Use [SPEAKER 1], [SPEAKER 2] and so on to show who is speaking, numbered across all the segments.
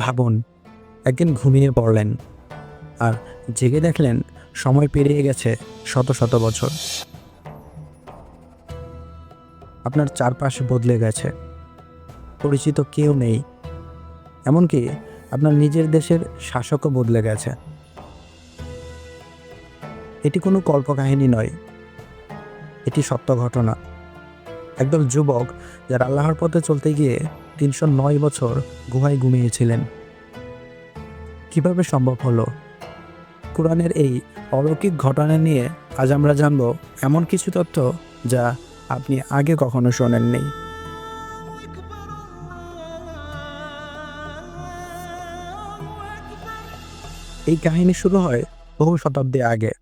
[SPEAKER 1] ভাবুন, একদিন ঘুমিয়ে পড়লেন আর জেগে দেখলেন সময় পেরিয়ে গেছে শত শত বছর। আপনার চারপাশে বদলে গেছে। পরিচিত কেউ নেই। এমনকি আপনার নিজের দেশের শাসকও বদলে গেছে। এটি কোনো কল্পকাহিনী নয়। এটি সত্য ঘটনা। একদল যুবক যারা আল্লাহর পথে চলতে গিয়ে তিনশো নয় বছর গুহায় ঘুমিয়েছিলেন। কীভাবে সম্ভব হলো? কোরআনের এই অলৌকিক ঘটনা নিয়ে আজ আমরা জানব এমন কিছু তথ্য যা আপনি আগে কখনো শোনেননি। এই কাহিনী শুরু হয় বহু শতাব্দী আগে।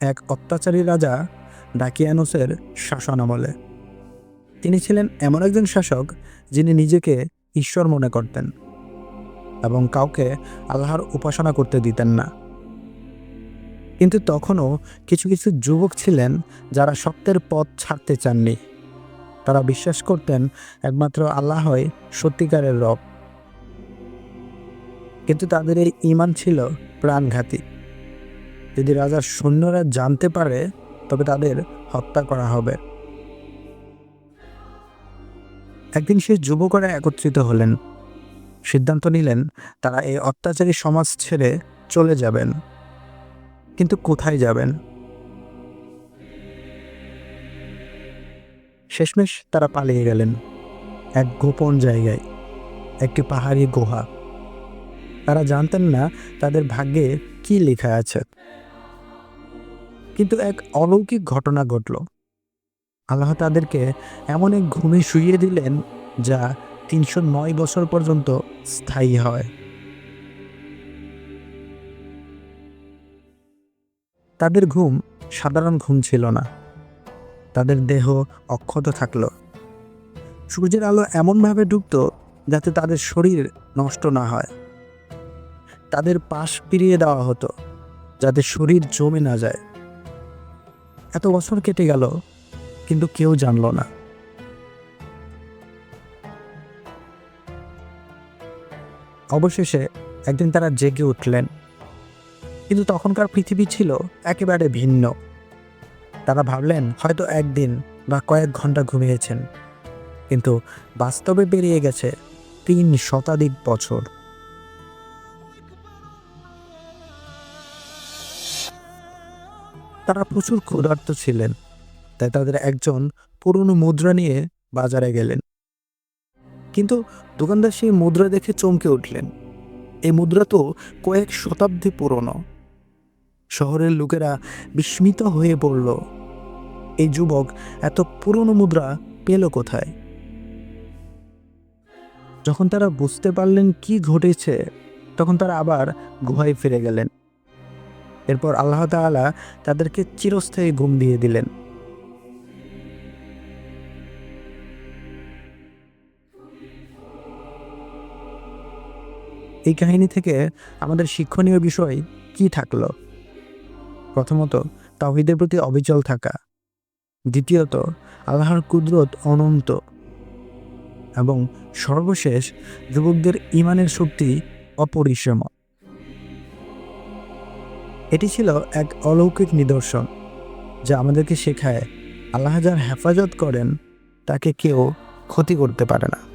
[SPEAKER 1] এক অত্যাচারী রাজা ডাকিয়ানুসের শাসন আমলে তিনি ছিলেন এমন একজন শাসক যিনি নিজেকে ঈশ্বর মনে করতেন এবং কাউকে আল্লাহর উপাসনা করতে দিতেন না। কিন্তু তখনও কিছু কিছু যুবক ছিলেন যারা সত্যের পথ ছাড়তে চাননি। তারা বিশ্বাস করতেন একমাত্র আল্লাহই সত্যিকারের রব। কিন্তু তাদের এই ইমান ছিল প্রাণঘাতী। যদি রাজার সৈন্যরা জানতে পারে, তবে তাদের হত্যা করা হবে। একদিন সে যুবকরা একত্রিত হলেন। সিদ্ধান্ত নিলেন তারা এই অত্যাচারী সমাজ ছেড়ে চলে যাবেন। কিন্তু কোথায় যাবেন? শেষমেশ তারা পালিয়ে গেলেন এক গোপন জায়গায়, একটি পাহাড়ি গুহা। তারা জানতেন না তাদের ভাগ্যে কি লেখা আছে। কিন্তু এক অলৌকিক ঘটনা ঘটল। আল্লাহ তাদেরকে এমন এক ঘুমে শুইয়ে দিলেন যা তিনশো নয় বছর পর্যন্ত স্থায়ী হয়। তাদের ঘুম সাধারণ ঘুম ছিল না। তাদের দেহ অক্ষত থাকল। সূর্যের আলো এমনভাবে ডুবত যাতে তাদের শরীর নষ্ট না হয়। তাদের পাশ পিরিয়ে দেওয়া হতো যাতে শরীর জমে না যায়। এত বছর কেটে গেল কিন্তু কেউ জানল না। অবশেষে একদিন তারা জেগে উঠলেন। কিন্তু তখনকার পৃথিবী ছিল একেবারে ভিন্ন। তারা ভাবলেন হয়তো একদিন বা কয়েক ঘণ্টা ঘুমিয়েছেন। কিন্তু বাস্তবে বেরিয়ে গেছে তিন শতাধিক বছর। তারা প্রচুর ক্ষুধার্ত ছিলেন। তাই তাদের একজন পুরনো মুদ্রা নিয়ে বাজারে গেলেন। কিন্তু দোকানদার সেই মুদ্রা দেখে চমকে উঠলেন। এই মুদ্রা তো কয়েক শতাব্দী পুরনো। শহরের লোকেরা বিস্মিত হয়ে পড়ল এই যুবক, এত পুরনো মুদ্রা পেল কোথায়? যখন তারা বুঝতে পারলেন কি ঘটেছে, তখন তারা আবার গুহায় ফিরে গেলেন। এরপর আল্লাহ তাদেরকে চিরস্থায়ী ঘুম দিয়ে দিলেন। এই কাহিনী থেকে আমাদের শিক্ষণীয় বিষয় কি থাকল? প্রথমত, তাওহিদের প্রতি অবিচল থাকা। দ্বিতীয়ত, আল্লাহর কুদরত অনন্ত। এবং সর্বশেষ, যুবকদের ইমানের শক্তি অপরিসীম। এটি ছিল এক অলৌকিক নিদর্শন, যা আমাদেরকে শেখায়, আল্লাহ যার হেফাজত করেন, তাকে কেউ ক্ষতি করতে পারে না।